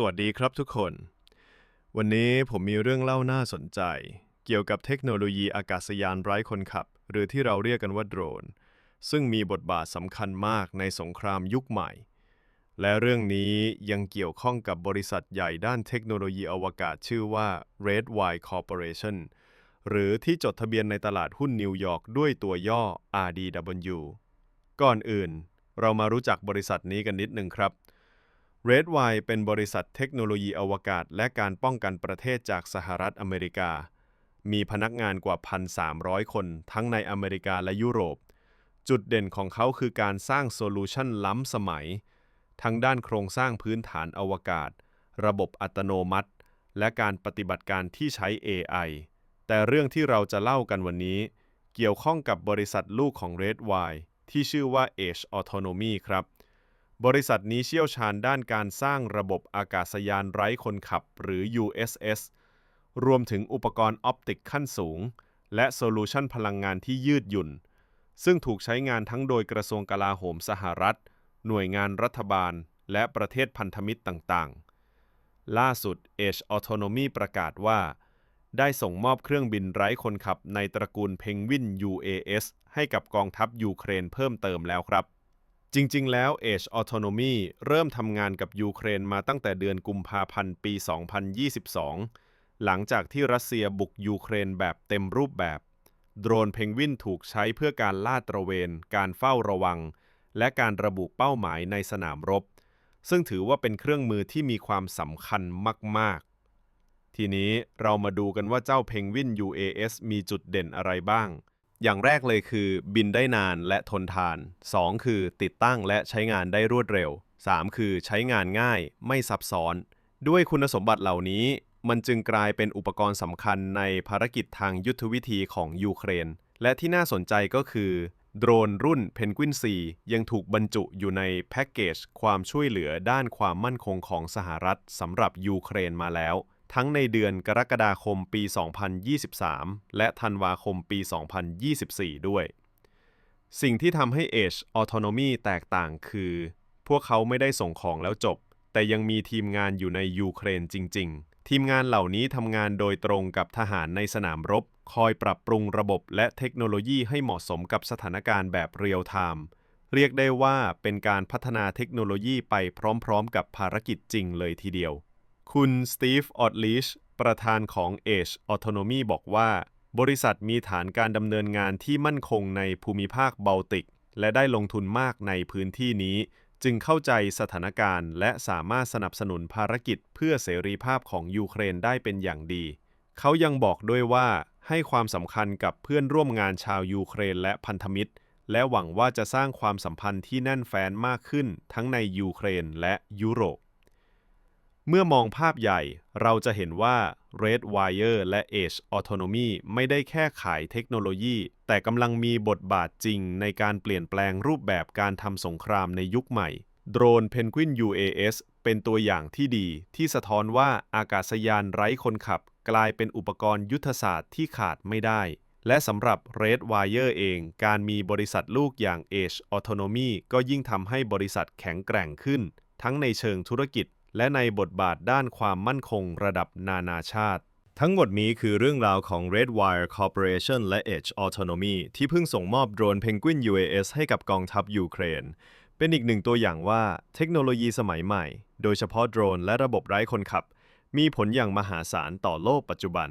สวัสดีครับทุกคน วันนี้ผมมีเรื่องเล่าน่าสนใจ เกี่ยวกับเทคโนโลยีอากาศยานไร้คนขับ หรือที่เราเรียกกันว่าโดรน ซึ่งมีบทบาทสำคัญมากในสงครามยุคใหม่ และเรื่องนี้ยังเกี่ยวข้องกับบริษัทใหญ่ด้านเทคโนโลยีอวกาศชื่อว่า Redwire Corporation หรือที่จดทะเบียนในตลาดหุ้นนิวยอร์กด้วยตัวย่อ RDW ก่อนอื่น เรามารู้จักบริษัทนี้กันนิดนึงครับ Redwire เป็นบริษัทเทคโนโลยีอวกาศ และการป้องกันประเทศจากสหรัฐอเมริกา มีพนักงานกว่า 1,300 คน ทั้งในอเมริกาและยุโรป จุดเด่นของเขาคือการสร้างโซลูชันล้ำสมัย ทั้งด้านโครงสร้างพื้นฐานอวกาศ ระบบอัตโนมัติ และการปฏิบัติการที่ใช้ AI แต่เรื่องที่เราจะเล่ากันวันนี้ เกี่ยวข้องกับบริษัทลูกของ Redwire ที่ชื่อว่า Edge Autonomy ครับ บริษัทนี้เชี่ยวชาญด้านการสร้างระบบอากาศยานไร้คนขับหรือ USS รวมถึงอุปกรณ์ออปติกขั้นสูง และโซลูชันพลังงานที่ยืดหยุ่น ซึ่งถูกใช้งานทั้งโดยกระทรวงกลาโหมสหรัฐ หน่วยงานรัฐบาล และประเทศพันธมิตรต่างๆ ล่าสุด Edge Autonomy ประกาศว่า ได้ส่งมอบเครื่องบินไร้คนขับในตระกูลเพงวิน UAS ให้กับกองทัพยูเครนเพิ่มเติมแล้วครับ จริง ๆ แล้ว Edge Autonomy เริ่มทำงานกับยูเครนมาตั้งแต่เดือนกุมภาพันธ์ปี 2022 หลังจากที่รัสเซียบุกยูเครนแบบเต็มรูปแบบ โดรนเพงวินถูกใช้เพื่อการลาดตระเวน การเฝ้าระวัง และการระบุเป้าหมายในสนามรบ ซึ่งถือว่าเป็นเครื่องมือที่มีความสำคัญมาก ๆ ทีนี้เรามาดูกันว่าเจ้าเพงวิน UAS มีจุดเด่นอะไรบ้าง อย่างแรกเลยคือบินได้นานและทนทาน 2 คือติดตั้งและใช้งานได้รวดเร็ว 3 คือใช้งานง่ายไม่ซับซ้อน ด้วยคุณสมบัติเหล่านี้ มันจึงกลายเป็นอุปกรณ์สำคัญในภารกิจทางยุทธวิธีของยูเครน และที่น่าสนใจก็คือ โดรนรุ่นเพนกวินซียังถูกบรรจุอยู่ในแพ็กเกจความช่วยเหลือด้านความมั่นคงของสหรัฐสำหรับยูเครนมาแล้ว ทั้งในเดือนกรกฎาคมปี 2023 และธันวาคมปี 2024 ด้วย สิ่งที่ทำให้ Edge Autonomy แตกต่างคือ พวกเขาไม่ได้ส่งของแล้วจบ แต่ยังมีทีมงานอยู่ในยูเครนจริง ๆ ทีมงานเหล่านี้ทำงานโดยตรงกับทหารในสนามรบ คอยปรับปรุงระบบและเทคโนโลยีให้เหมาะสมกับสถานการณ์แบบเรียลไทม์เรียกได้ว่าเป็นการพัฒนาเทคโนโลยีไปพร้อม ๆ กับภารกิจจริงเลยทีเดียว คุณสตีฟ ออดลิช ประธานของ Edge Autonomy บอกว่า บริษัทมีฐานการดำเนินงานที่มั่นคงในภูมิภาคเบลติก และได้ลงทุนมากในพื้นที่นี้ จึงเข้าใจสถานการณ์ และสามารถสนับสนุนภารกิจเพื่อเสรีภาพของยูเครนได้เป็นอย่างดี เขายังบอกด้วยว่าให้ความสำคัญกับเพื่อนร่วมงานชาวยูเครนและพันธมิตร และหวังว่าจะสร้างความสัมพันธ์ที่แน่นแฟ้นมากขึ้นทั้งในยูเครนและยุโรป เมื่อมองภาพใหญ่เราจะเห็นว่า Redwire และ Edge Autonomy ไม่ได้แค่ขายเทคโนโลยี แต่กำลังมีบทบาทจริงในการเปลี่ยนแปลงรูปแบบการทำสงครามในยุคใหม่ โดรน Penguin UAS เป็นตัวอย่างที่ดี ที่สะท้อนว่าอากาศยานไร้คนขับ กลายเป็นอุปกรณ์ยุทธศาสตร์ที่ขาดไม่ได้ และสำหรับ Redwire เอง การมีบริษัทลูกอย่าง Edge Autonomy ก็ยิ่งทำให้บริษัทแข็งแกร่งขึ้น ทั้งในเชิงธุรกิจ และในบทบาทด้านความมั่นคงระดับนานาชาติ ทั้งหมดนี้คือเรื่องราวของ Redwire Corporation และ Edge Autonomy ที่เพิ่งส่งมอบโดรน Penguin UAS ให้กับกองทัพยูเครน เป็นอีกหนึ่งตัวอย่างว่าเทคโนโลยีสมัยใหม่ โดยเฉพาะโดรนและระบบไร้คนขับ มีผลอย่างมหาศาลต่อโลกปัจจุบัน